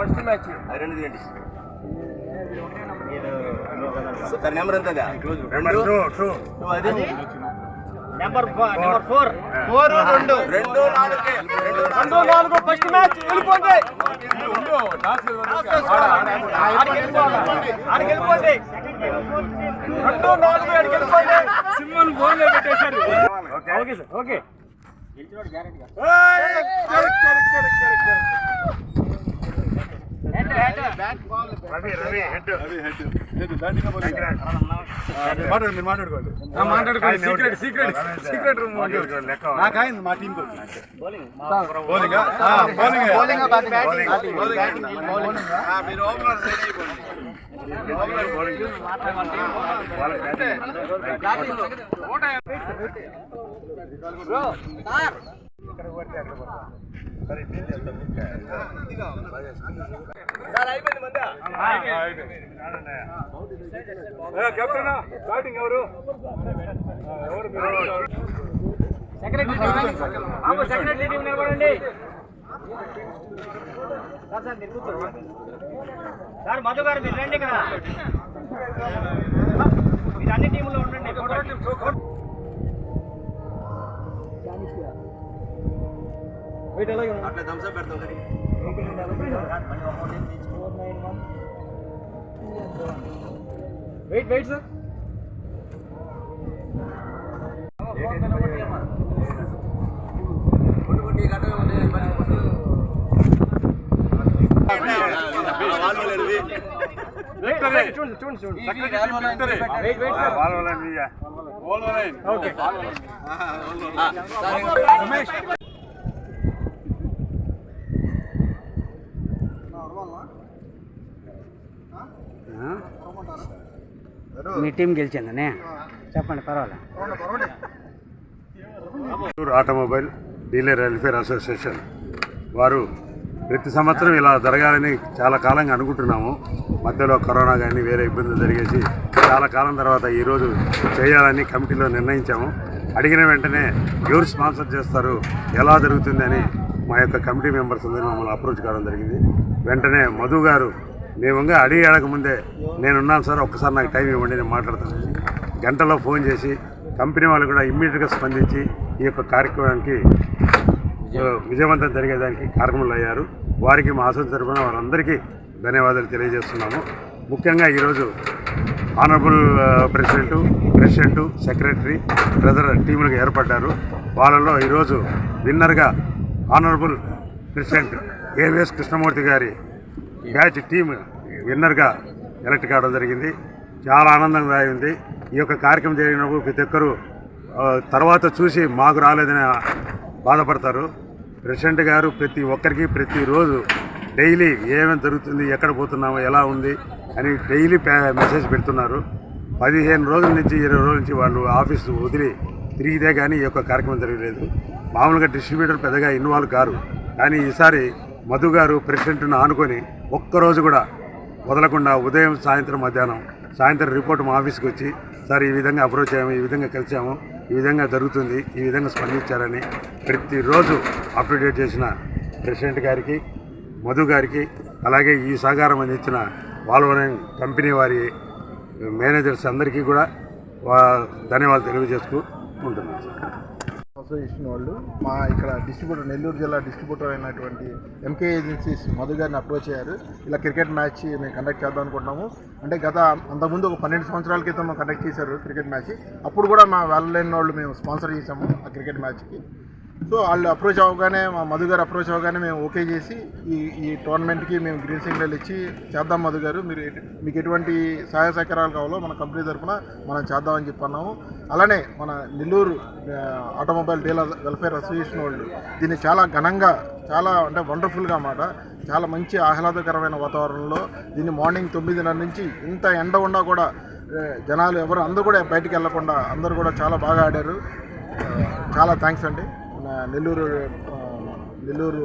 First match. రెండు తీయండి. Sir number ఎంత నెంబర్ నెంబర్ ఫోర్ ఫోర్ రెండు. రెండు నాలుగు. రెండు నాలుగు. First match. వెళ్ళిపోండి. ఆడికి వెళ్ళిపోండి. రెండు నాలుగు ఆడికి వెళ్ళిపోండి సింహన్ ఫోన్లో పెట్టేశారు. Okay. Sir. Okay. Ravi Ravi head మాట్లాడుకోండి. మాట్లాడుకోండి. సీక్రెట్ సీక్రెట్ సీక్రెట్ రూమ్ లెక్క. నాకైంది మా టీంకి బౌలింగ్ బౌలింగ్ మీరు ఓపెనర్ సైడ్ అయిపోండి. కెప్టెన్ బ్యాటింగ్ ఎవరు? ఎవరు సెక్రటరీ బాబు సెక్రటరీ టీం నిలబడండి. సార్ సార్ మీరు సార్ మధు గారు మీరు రండి ఇక్కడ. మీరు అన్ని టీముల్లో ఉండండి. అట్లా థమ్స్ అప్ పెడతాం కానీ వెయిట్ వెయిట్ సార్ చూడండి చూడండి చూడండి వెయిట్ వెయిట్ సార్ ఓకే మీ టీం గెలిచిందనే? చెప్పండి పర్వాలేదు ఆటోమొబైల్ డీలర్ వెల్ఫేర్ అసోసియేషన్. వారు ప్రతి సంవత్సరం ఇలా జరగాలని చాలా కాలంగా అనుకుంటున్నాము. మధ్యలో కరోనా కానీ వేరే ఇబ్బందులు జరిగేసి చాలా కాలం తర్వాత ఈరోజు చేయాలని కమిటీలో నిర్ణయించాము. అడిగిన వెంటనే ఎవరు స్పాన్సర్ చేస్తారు ఎలా జరుగుతుంది అని మా యొక్క కమిటీ మెంబర్స్ అందరూ మమ్మల్ని అప్రోచ్ కావడం జరిగింది. వెంటనే మధు గారు మేముగా అడిగి అడగముందే నేనున్నాను సార్ ఒక్కసారి నాకు టైం ఇవ్వండి నేను మాట్లాడతానని గంటలో ఫోన్ చేసి కంపెనీ వాళ్ళు కూడా ఇమ్మీడియట్గా స్పందించి ఈ యొక్క కార్యక్రమానికి విజయవంతం జరిగేదానికి కారకులు అయ్యారు. వారికి మా అసలు తరఫున వారందరికీ ధన్యవాదాలు తెలియజేస్తున్నాము. ముఖ్యంగా ఈరోజు honourable president president secretary treasurer టీములకు ఏర్పడ్డారు. వాళ్ళలో ఈరోజు విన్నర్గా ఆనరబుల్ ప్రెసిడెంట్ ఏవిఎస్ కృష్ణమూర్తి గారి బ్యాచ్ టీమ్ విన్నర్గా ఎలక్ట్ కావడం జరిగింది. చాలా ఆనందంగా ఉంది. ఈ యొక్క కార్యక్రమం జరిగినప్పుడు ప్రతి ఒక్కరూ తర్వాత చూసి మాకు రాలేదని బాధపడతారు. ప్రెసిడెంట్ గారు ప్రతి ఒక్కరికి ప్రతిరోజు డైలీ ఏమేమి జరుగుతుంది ఎక్కడ పోతున్నామో ఎలా ఉంది అని డైలీ పే- మెసేజ్ పెడుతున్నారు. పదిహేను రోజుల నుంచి ఇరవై రోజుల నుంచి వాళ్ళు ఆఫీస్ వదిలి తిరిగితే కానీ ఈ యొక్క కార్యక్రమం జరగలేదు. మామూలుగా డిస్ట్రిబ్యూటర్ పెద్దగా ఇన్వాల్వ్ కారు. కానీ ఈసారి మధు గారు ప్రెసిడెంట్ను ఆనుకొని ఒక్కరోజు కూడా వదలకుండా ఉదయం సాయంత్రం మధ్యాహ్నం సాయంత్రం రిపోర్ట్ మా ఆఫీస్కి వచ్చి సార్ ఈ విధంగా అప్రోచ్ అయ్యాము ఈ విధంగా కలిసాము ఈ విధంగా జరుగుతుంది ఈ విధంగా స్పందించారని ప్రతిరోజు అప్డేట్ చేసిన ప్రెసిడెంట్ గారికి మధు గారికి అలాగే ఈ సహకారం అందించిన వాల్వనైన్ కంపెనీ వారి మేనేజర్స్ అందరికీ కూడా ధన్యవాదాలు తెలియజేస్తూ ఉంటున్నాను సార్. చేసిన వాళ్ళు మా ఇక్కడ డిస్ట్రిబ్యూటర్ నెల్లూరు జిల్లా డిస్ట్రిబ్యూటర్ అయినటువంటి ఎంకే ఏజెన్సీస్ మధు గారిని అప్రోచ్ అయ్యారు. ఇలా క్రికెట్ మ్యాచ్ మేము కండక్ట్ చేద్దాం అనుకుంటున్నాము. అంటే గత అంతకుముందు ఒక పన్నెండు సంవత్సరాల క్రితం కండక్ట్ చేశారు క్రికెట్ మ్యాచ్. అప్పుడు కూడా మా వెళ్ళలేని వాళ్ళు మేము స్పాన్సర్ చేసాము ఆ క్రికెట్ మ్యాచ్కి. సో వాళ్ళు అప్రోచ్ అవ్వగానే మా మధు గారు అప్రోచ్ అవ్వగానే మేము ఓకే చేసి ఈ ఈ టోర్నమెంట్కి మేము గ్రీన్ సిగ్నల్ ఇచ్చి చేద్దాం మధు గారు మీరు మీకు ఎటువంటి సహాయ సహకారాలు కావాలో మన కంపెనీ తరఫున మనం చేద్దామని చెప్పి అన్నాము. అలానే మన Nellore automobile dealer welfare association వాళ్ళు దీన్ని చాలా ఘనంగా చాలా అంటే వండర్ఫుల్గా అన్నమాట. చాలా మంచి ఆహ్లాదకరమైన వాతావరణంలో దీన్ని మార్నింగ్ తొమ్మిదిన్నర నుంచి ఇంత ఎండ ఉన్నా కూడా జనాలు ఎవరు అందరూ కూడా బయటికి వెళ్ళకుండా అందరూ కూడా చాలా బాగా ఆడారు. చాలా థ్యాంక్స్ అండి. Nellore Nellore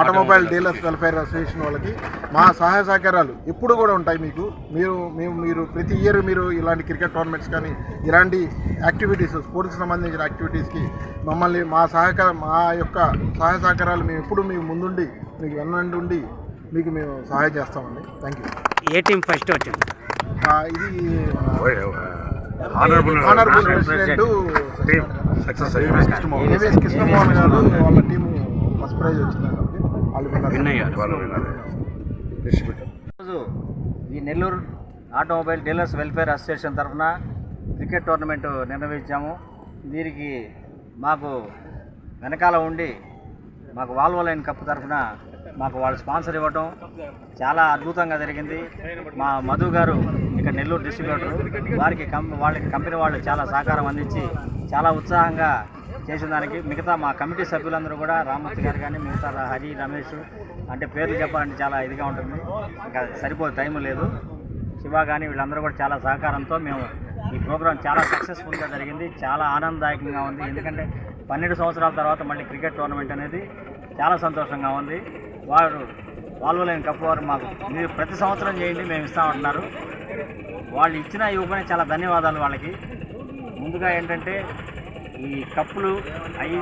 automobile dealers welfare association వాళ్ళకి మా సహాయ సహకారాలు ఎప్పుడు కూడా ఉంటాయి మీకు. మీరు మేము మీరు ప్రతి ఇయర్ మీరు ఇలాంటి క్రికెట్ టోర్నమెంట్స్ కానీ ఇలాంటి యాక్టివిటీస్ స్పోర్ట్స్కి సంబంధించిన యాక్టివిటీస్కి మమ్మల్ని మా సహకారం మా యొక్క సహాయ సహకారాలు మేము ఎప్పుడు మీకు ముందుండి మీకు వెన్నండి ఉండి మీకు మేము సహాయం చేస్తామండి. థ్యాంక్ యూ ఏ టీం ఫస్ట్ వచ్చింది ఇది honourable honourable president success AVS Krishnamohan garu వాళ్ళ టీము ఫస్ట్ ప్రైజ్ వాళ్ళు విన్నారు వాళ్ళు ఈరోజు ఈ Nellore automobile dealers welfare association తరఫున క్రికెట్ టోర్నమెంట్ నిర్వహించాము. దీనికి మాకు వెనకాల ఉండి మాకు వాల్వో లైన్ కప్ తరఫున మాకు వాళ్ళు స్పాన్సర్ ఇవ్వటం చాలా అద్భుతంగా జరిగింది. మా మధు గారు ఇక్కడ నెల్లూరు డిస్ట్రిబ్యూటర్ వారికి కం వాళ్ళకి కంపెనీ వాళ్ళు చాలా సహకారం అందించి చాలా ఉత్సాహంగా చేసిన దానికి మిగతా మా కమిటీ సభ్యులందరూ కూడా రామూర్తి గారు కానీ మిగతా హరి రమేష్ అంటే పేర్లు చెప్పాలంటే చాలా ఇదిగా ఉంటుంది. ఇంకా సరిపోదు టైం లేదు. శివ కానీ వీళ్ళందరూ కూడా చాలా సహకారంతో మేము ఈ ప్రోగ్రాం చాలా సక్సెస్ఫుల్గా జరిగింది. చాలా ఆనందదాయకంగా ఉంది. ఎందుకంటే పన్నెండు సంవత్సరాల తర్వాత మళ్ళీ క్రికెట్ టోర్నమెంట్ అనేది చాలా సంతోషంగా ఉంది. వారు వాల్వలేని కప్పు వారు మాకు మీరు ప్రతి సంవత్సరం చేయండి మేము ఇస్తామంటున్నారు. వాళ్ళు ఇచ్చిన ఇవ్వమని చాలా ధన్యవాదాలు వాళ్ళకి. ముందుగా ఏంటంటే ఈ కప్పులు అవి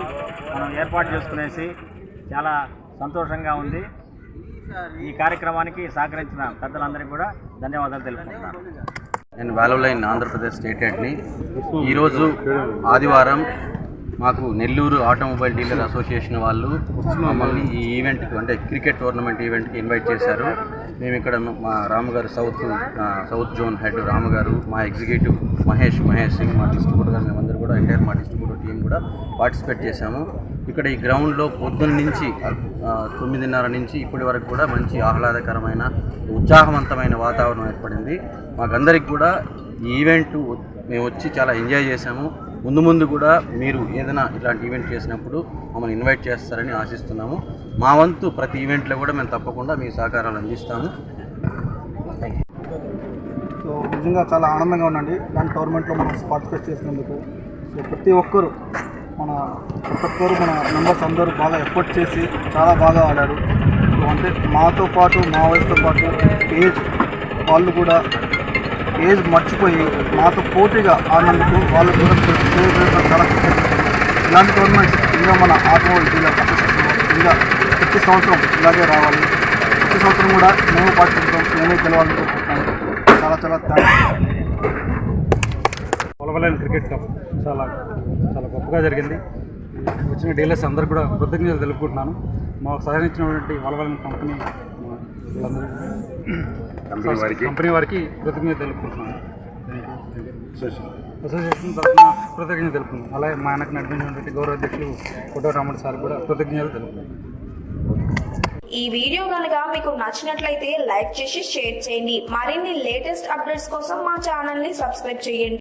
మనం ఏర్పాటు చేసుకునేసి చాలా సంతోషంగా ఉంది. ఈ కార్యక్రమానికి సహకరించిన పెద్దలందరికీ కూడా ధన్యవాదాలు తెలుపుకుంటున్నాను. నేను వాలోలైన్ ఆంధ్రప్రదేశ్ స్టేట్ హెడ్ని ఈరోజు ఆదివారం మాకు నెల్లూరు ఆటోమొబైల్ డీలర్ అసోసియేషన్ వాళ్ళు మమ్మల్ని ఈ ఈవెంట్కి అంటే క్రికెట్ టోర్నమెంట్ ఈవెంట్కి ఇన్వైట్ చేశారు. మేము ఇక్కడ మా రామగారు సౌత్ సౌత్ జోన్ హెడ్ రామగారు మా ఎగ్జిక్యూటివ్ మహేష్ మహేష్ సింగ్ మా డిస్ట్రిబ్యూటర్ గారు మేమందరూ కూడా ఎంటైర్ మా డిస్ట్రిబ్యూటర్ టీం కూడా పార్టిసిపేట్ చేశాము. ఇక్కడ ఈ గ్రౌండ్లో పొద్దున్న నుంచి తొమ్మిదిన్నర నుంచి ఇప్పటి వరకు కూడా మంచి ఆహ్లాదకరమైన ఉత్సాహవంతమైన వాతావరణం ఏర్పడింది. మాకందరికి కూడా ఈ ఈవెంట్ మేము వచ్చి చాలా ఎంజాయ్ చేశాము. ముందు ముందు కూడా మీరు ఏదైనా ఇలాంటి ఈవెంట్ చేసినప్పుడు మమ్మల్ని ఇన్వైట్ చేస్తారని ఆశిస్తున్నాము. మా వంతు ప్రతి ఈవెంట్లో కూడా మేము తప్పకుండా మీ సహకారాలు అందిస్తాము. సో నిజంగా చాలా ఆనందంగా ఉందండి. ఇలాంటి టోర్నమెంట్లో మనం పార్టిసిపేట్ చేసినందుకు. సో ప్రతి ఒక్కరు మన ప్రతి ఒక్కరు మన మెంబర్స్ అందరూ బాగా ఎఫర్ట్ చేసి చాలా బాగా ఆడారు. సో అంటే మాతో పాటు మా వయసుతో పాటు ఏజ్ వాళ్ళు కూడా ఏజ్ మర్చిపోయి మాతో పోటీగా ఆడినందుకు వాళ్ళు కూడా చాలా ఇలాంటి టోర్నమెంట్స్ ఇంకా మన ఆటోమొబైల్ ఇంకా ప్రతి సంవత్సరం ఇలాగే రావాలి. ప్రతి సంవత్సరం కూడా మేము పాటిస్తాం మేమే గెలవాలని కోరుకుంటున్నాను చాలా చాలా థ్యాంక్స్ కొలవలేని క్రికెట్ కప్ చాలా చాలా గొప్పగా జరిగింది. వచ్చిన డీలర్స్ అందరికీ కూడా కృతజ్ఞతలు తెలుపుకుంటున్నాను. మాకు సహకరించినటువంటి వలవలని కంపెనీ కంపెనీ వారికి. కంపెనీ వారికి కృతజ్ఞత తెలుపుకుంటున్నాను. అసోసియేషన్. తరఫున కృతజ్ఞత తెలుపుతున్నాను అలాగే మా వెనక నడిపించినటువంటి గౌరవ అధ్యక్షులు ఫోటో రామన్ సార్ కూడా కృతజ్ఞతలు తెలుపుతున్నాను ఈ వీడియో కనుక మీకు నచ్చినట్లయితే లైక్ చేసి షేర్ చేయండి. మరిన్ని లేటెస్ట్ అప్డేట్స్ కోసం మా ఛానల్ని సబ్స్క్రైబ్ చేయండి.